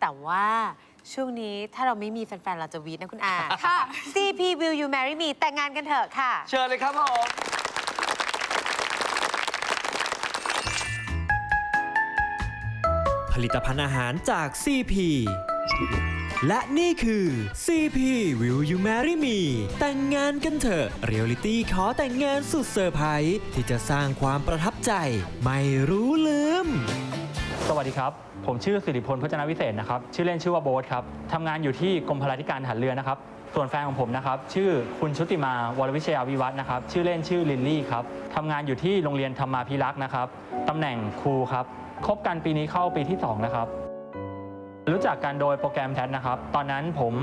แต่ว่าช่วงนี้ถ้าเราไม่มีแฟน ๆ เราจะวีดนะคุณอา ค่ะ CP Will You Marry Me แต่งงานกันเถอะค่ะ เชิญเลยครับผมผลิตภัณฑ์อาหารจาก CP และนี่คือ CP Will You Marry Me แต่งงานกันเถอะเรียลิตี้ขอแต่งงานสุดเซอร์ไพรส์ที่จะสร้างความประทับใจ ไม่รู้ลืม สวัสดีครับ ผมชื่อสิริพลพจนาวิเศษนะครับ ชื่อเล่นชื่อว่าโบ๊ทครับทำงานอยู่ที่กรมพลาธิการหารเรือนะครับ ส่วนแฟนของผมนะครับ ชื่อคุณชุติมาวรวิเชยาวิวัฒนะครับ ชื่อเล่นชื่อลินลี่ครับทำงานอยู่ที่โรงเรียนธรรมาภิรักษ์นะครับตำแหน่งครูครับ คบกันปีนี้เข้าปีที่ 2 นะครับ รู้จักกันโดยโปรแกรมแทสนะครับ ตอนนั้นผม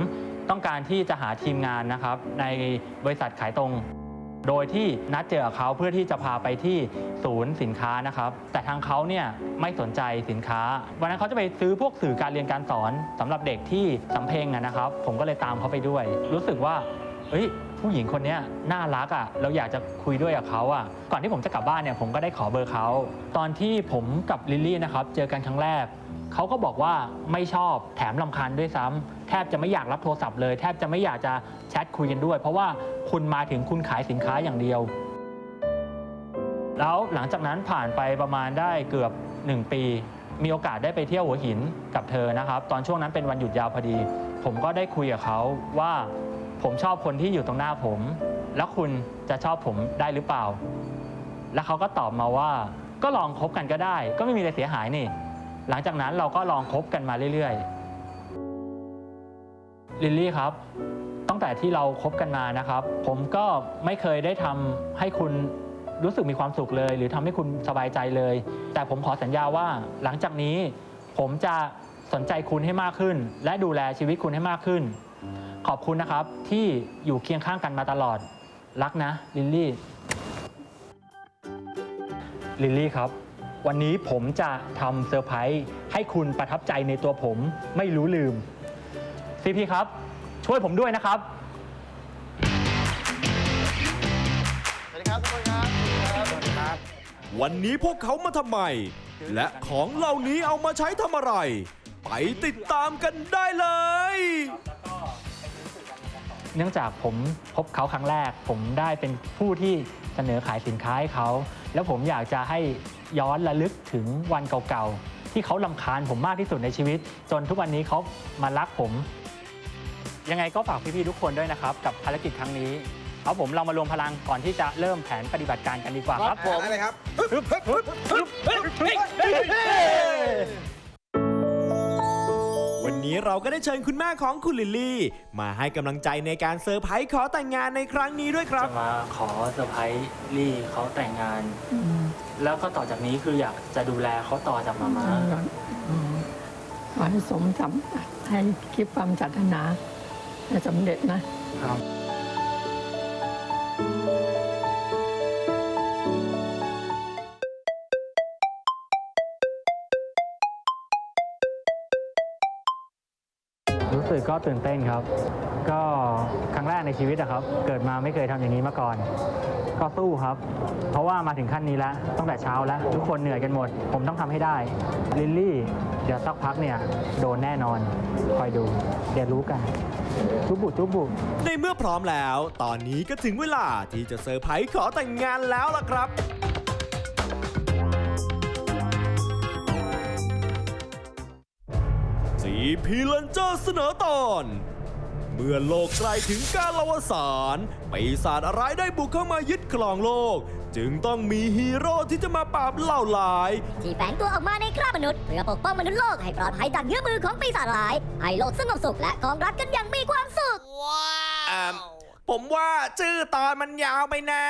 ต้องการที่จะหาทีมงานนะครับ ในบริษัทขายตรง โดยที่นัดเจอกับเขาเพื่อที่จะพาไปที่ศูนย์สินค้านะครับ แต่ทางเขาเนี่ยไม่สนใจสินค้า วันนั้นเขาจะไปซื้อพวกสื่อการเรียนการสอนสำหรับเด็กที่สำเพ็งนะครับ ผมก็เลยตามเขาไปด้วย รู้สึกว่าเอ้ยผู้หญิงคนนี้น่ารักอะ่ะ เราอยากจะคุยด้วยกับเขาอะ่ะ ก่อนที่ผมจะกลับบ้านเนี่ยผมก็ได้ขอเบอร์เขา ตอนที่ผมกับลิลลี่นะครับเจอกันครั้งแรก เขาก็บอกว่าไม่ชอบแถมลำคาญด้วยซ้ำแทบจะไม่อยากรับโทรศัพท์เลย แทบจะไม่อยากจะแชทคุยกันด้วย เพราะว่าคุณมาถึงคุณขายสินค้าอย่างเดียว แล้วหลังจากนั้นผ่านไปประมาณได้เกือบ 1 ปี มีโอกาสได้ไปเที่ยวหัวหินกับเธอนะครับ ตอนช่วงนั้นเป็นวันหยุดยาวพอดี ผมก็ได้คุยกับเขาว่าผมชอบคนที่อยู่ตรงหน้าผม แล้วคุณจะชอบผมได้หรือเปล่า แล้วเขาก็ตอบมาว่า ก็ลองคบกันก็ได้ ก็ไม่มีอะไรเสียหายนี่ หลังจากนั้นเราก็ลองคบกันมาเรื่อยๆ ลิลลี่ครับ ตั้งแต่ที่เราคบกันมานะครับ ผมก็ไม่เคยได้ทำให้คุณรู้สึกมีความสุขเลย หรือทำให้คุณสบายใจเลย แต่ผมขอสัญญาว่าหลังจากนี้ ผมจะสนใจคุณให้มากขึ้น และดูแลชีวิตคุณให้มากขึ้น ขอบคุณนะครับที่อยู่เคียงข้างกันมาตลอด รักนะ ลิลลี่ ลิลลี่ครับ วันนี้ผมจะทำเซอร์ไพรส์ให้คุณประทับใจในตัวผมไม่รู้ลืมซีพีครับ ช่วยผมด้วยนะครับ สวัสดีครับทุกคนครับ สวัสดีครับ วันนี้พวกเขามาทำไม และของเหล่านี้เอามาใช้ทำอะไร ไปติดตามกันได้เลย เนื่องจากผมพบเขาครั้งแรก ผมได้เป็นผู้ที่เสนอขายสินค้าให้เขา แล้วผมอยากจะให้ ย้อนระลึกถึงวันเก่าๆ ที่เขาลำคาญผมมากที่สุดในชีวิต จนทุกวันนี้เขามารักผม ยังไงก็ฝากพี่ๆทุกคนด้วยนะครับ กับภารกิจครั้งนี้เอาผมเรามารวมพลังก่อนที่จะเริ่มแผนปฏิบัติการกันดีกว่าครับผมอะไรครับวันนี้เราก็ได้เชิญคุณแม่ของคุณลิลลี่ มาให้กำลังใจในการเซอร์ไพรส์ขอแต่งงานในครั้งนี้ด้วยครับ จะมาขอเซอร์ไพรส์ลี่เขาแต่งงาน แล้วก็ต่อจากนี้คืออยากจะดูแลเขาต่อจากมาม่าขอให้สมสำให้คิดความจัดนาให้สำเร็จนะครับ ก็ตื่นเต้นครับ ก็ครั้งแรกในชีวิตอะครับ เกิดมาไม่เคยทำอย่างนี้มาก่อน ก็สู้ครับ เพราะว่ามาถึงขั้นนี้แล้วตั้งแต่เช้าแล้ว ทุกคนเหนื่อยกันหมด ผมต้องทำให้ได้ ลิลลี่ เดี๋ยวสักพักเนี่ย โดนแน่นอน คอยดู เดี๋ยวรู้กันจุบบุจุบบุ ในเมื่อพร้อมแล้ว ตอนนี้ก็ถึงเวลาที่จะเซอร์ไพรส์ขอแต่งงานแล้วล่ะครับ สีพีลันเจอร์เสนอตอน เมื่อโลกใกล้ถึงการละวสานปีศาจอะไรายได้บุกเข้ามายึดครองโลก จึงต้องมีฮีโร่ที่จะมาปราบเหล่าร้าย ที่แฝงตัวออกมาในคราบมนุษย์เพื่อปกป้องมนุษย์โลกให้ปลอดภัยจากเงื้อมือของปีศาจร้าย ให้โลกสงบสุขและกองรักกันอย่างมีความสุขผมว่าชื่อตอนมันยาวไปนะ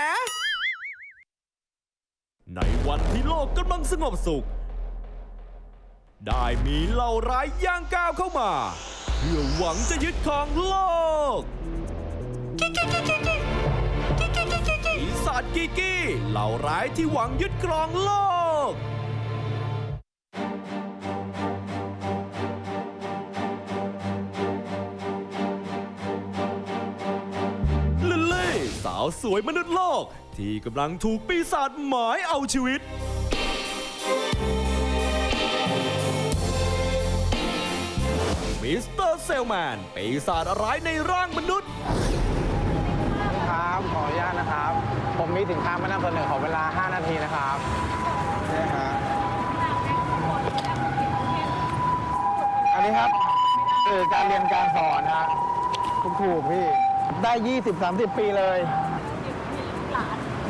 ในวันที่โลกกำลังสงบสุข ได้มีเหล่าร้ายย่างก้าวเข้ามา เพื่อหวังจะยึดครองโลกปีศาจกิกี้เหล่าร้ายที่หวังยึดครองโลกลิลลี่สาวสวยมนุษย์โลกที่กำลังถูกปีศาจหมายเอาชีวิต มิสเตอร์เซลแมนปีศาจร้ายในร่างมนุษย์ ครับขออนุญาตนะครับ ผมมีสินค้ามานำเสนอขอเวลา 5 นาทีนะครับนี่ฮะอันนี้ครับคือการเรียนการสอนฮะถูกถูกๆพี่ได้ 20-30 ปีเลย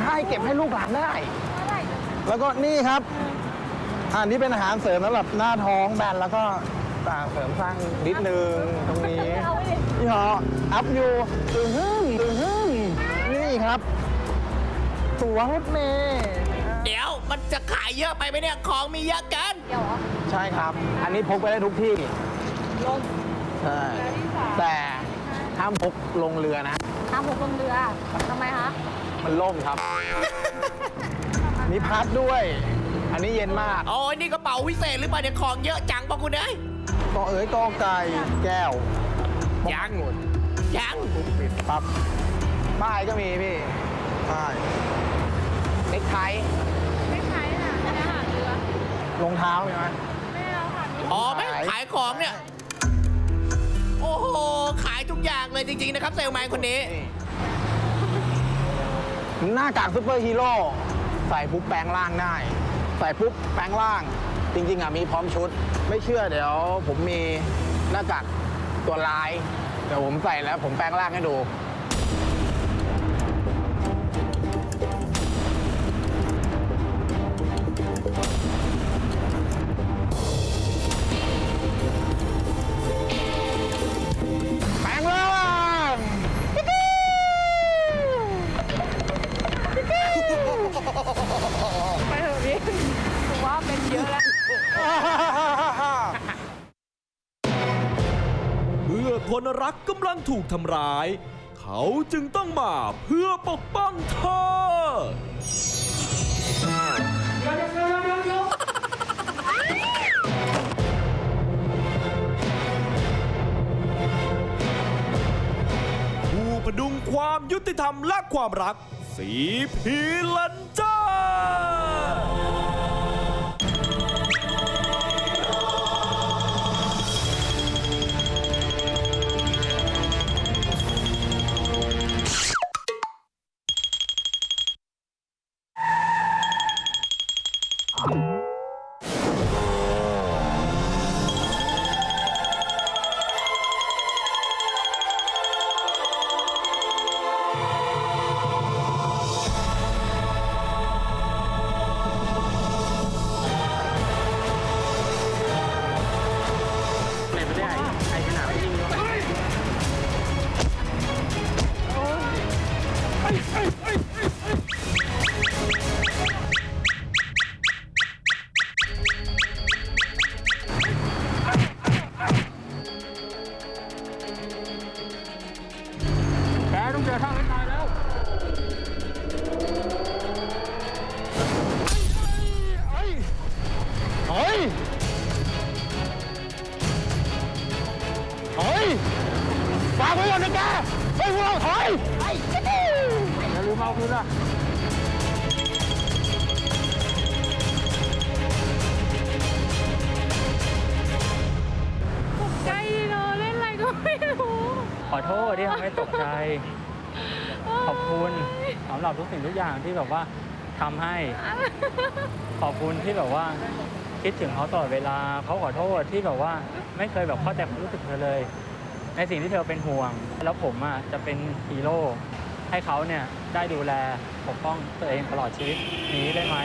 ให้เก็บให้ลูกหลานได้ แล้วก็นี่ครับอันนี้เป็นอาหารเสริมสำหรับหน้าท้องแบนแล้วก็ ต่างเสริมสร้างนิดนึงตรงนี้นี่ฮะอัพยูตึงฮึ่งตึงฮึ่งนี่ครับ ตัวรถเมย์เดี๋ยวมันจะขายเยอะไปไหมเนี่ย ของมีเยอะเกินใช่ครับ อันนี้พกไปได้ทุกที่ลงใช่แต่ห้ามพกลงเรือนะ ห้ามพกลงเรือทำไมคะ มันล่มครับมีพัดด้วย อันนี้เย็นมาก โอ้ยนี่กระเป๋าวิเศษหรือเปล่าเนี่ยของเยอะจังปะคุณเอ้ย กอเอ๋ยกอไก่แก้วยังหมดยังปิดปั๊บป้ายก็มีพี่ป้ายเน็กไทไม่ใช่ค่ะเป็นอาหารเรือรองเท้ามีไหมไม่เอาค่ะมีอ๋อไม่ขายของเนี่ย โอ้โห ขายทุกอย่างเลยจริง ๆ นะครับเซลแมนคนนี้นี่หน้ากากซูเปอร์ฮีโร่ใส่ปุ๊บแปลงร่างได้ ใส่ปุ๊บแปลงร่าง จริงๆอะมีพร้อมชุด ไม่เชื่อเดี๋ยวผมมีหน้ากากตัวลาย เดี๋ยวผมใส่แล้วผมแปลงร่างให้ดู คนรักกำลังถูกทำร้าย เขาจึงต้องมาเพื่อปกป้องเธอผู้พดุงความยุติธรรมและความรัก สีพีลันเจ้า ที่ทำให้ตกใจ ขอบคุณสำหรับทุกสิ่งทุกอย่างที่แบบว่าทำให้ ขอบคุณที่แบบว่า คิดถึงเขาตลอดเวลาเขาขอโทษที่แบบว่าไม่เคยแบบเข้าใจความรู้สึกเธอเลย ในสิ่งที่เธอเป็นห่วง แล้วผมอะจะเป็นฮีโร่ให้เขาเนี่ยได้ดูแลปกป้องตัวเองตลอดชีวิตนี้ได้ไหม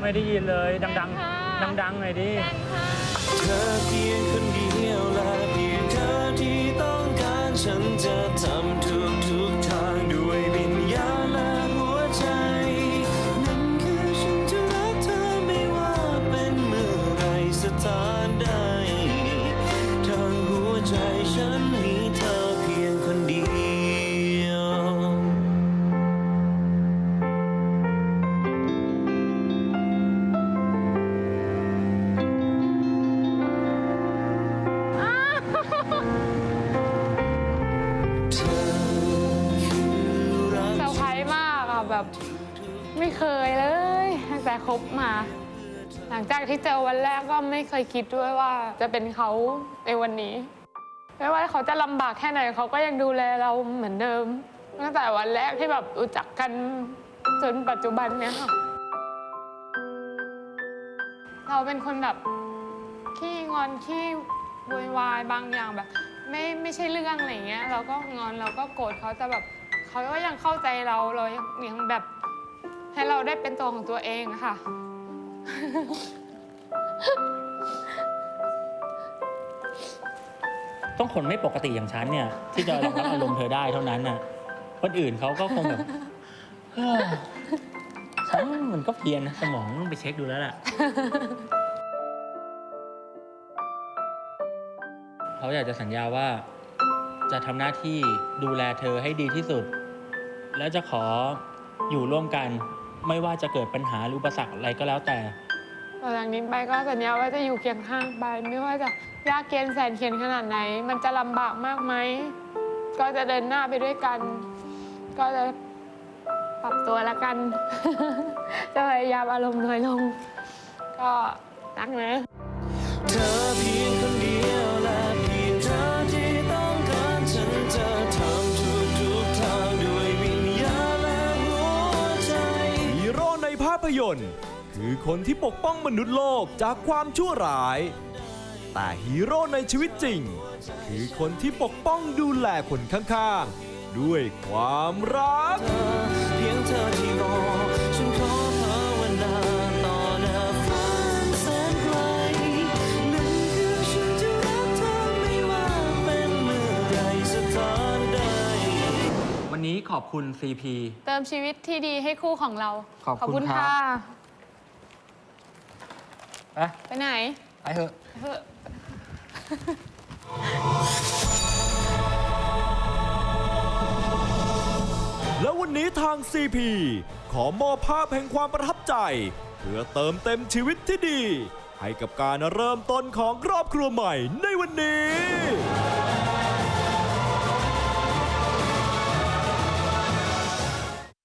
ไม่ได้ยินเลยดังค่ะดังๆหน่อยดิแกงค่ะเธอเพียงคนเดี แต่คบมา หลังจากที่เจอวันแรกก็ไม่เคยคิดด้วยว่าจะเป็นเขาในวันนี้ ไม่ว่าเขาจะลำบากแค่ไหนเขาก็ยังดูแลเราเหมือนเดิม ตั้งแต่วันแรกที่แบบรู้จักกันจนปัจจุบันเนี้ยค่ะเราเป็นคนแบบขี้งอนขี้โวยวายบางอย่างแบบ ไม่ไม่ใช่เรื่องอะไรเงี้ย เราก็งอนเราก็โกรธเขาแต่แบบเขาก็ยังเข้าใจเราเรายังยังแบบ ให้เราได้เป็นตัวของตัวเองค่ะ ต้องคนไม่ปกติอย่างฉันเนี่ย ที่จะรองรับอารมณ์เธอได้เท่านั้นน่ะ คนอื่นเขาก็คงแบบเฮ้อฉันมันก็เพี้ยนนะสมองต้องไปเช็คดูแล้วล่ะ เขาอยากจะสัญญาว่า จะทำหน้าที่ดูแลเธอให้ดีที่สุด และจะขออยู่ร่วมกัน ไม่ว่าจะเกิดปัญหาหรืออุปสรรคอะไรก็แล้วแต่ ต่อจากนี้ไปก็สัญญาว่าจะอยู่เคียงข้างไปไม่ว่าจะยากเย็นแสนเข็ญขนาดไหน มันจะลำบากมากไหมก็จะเดินหน้าไปด้วยกัน ก็จะปรับตัวละกัน จะพยายามอารมณ์น้อยลง ก็รักนะ เธอเพียงคนเดียว ยนตร์ คือคนที่ปกป้องมนุษย์โลกจากความชั่วร้าย แต่ฮีโร่ในชีวิตจริง คือคนที่ปกป้องดูแลคนข้างๆ ด้วยความรักเธอเพียงเธอที่รอ นนี้ขอบคุณ CP เติมชีวิตที่ดีให้คู่ของเราขอบคุณครับ ค่ะไปไปไหนไปเถอะ เฮ้อะและวันนี้ทาง CP ขอมอบภาพแห่งความประทับใจ เพื่อเติมเต็มชีวิตที่ดี ให้กับการเริ่มต้นของครอบครัวใหม่ในวันนี้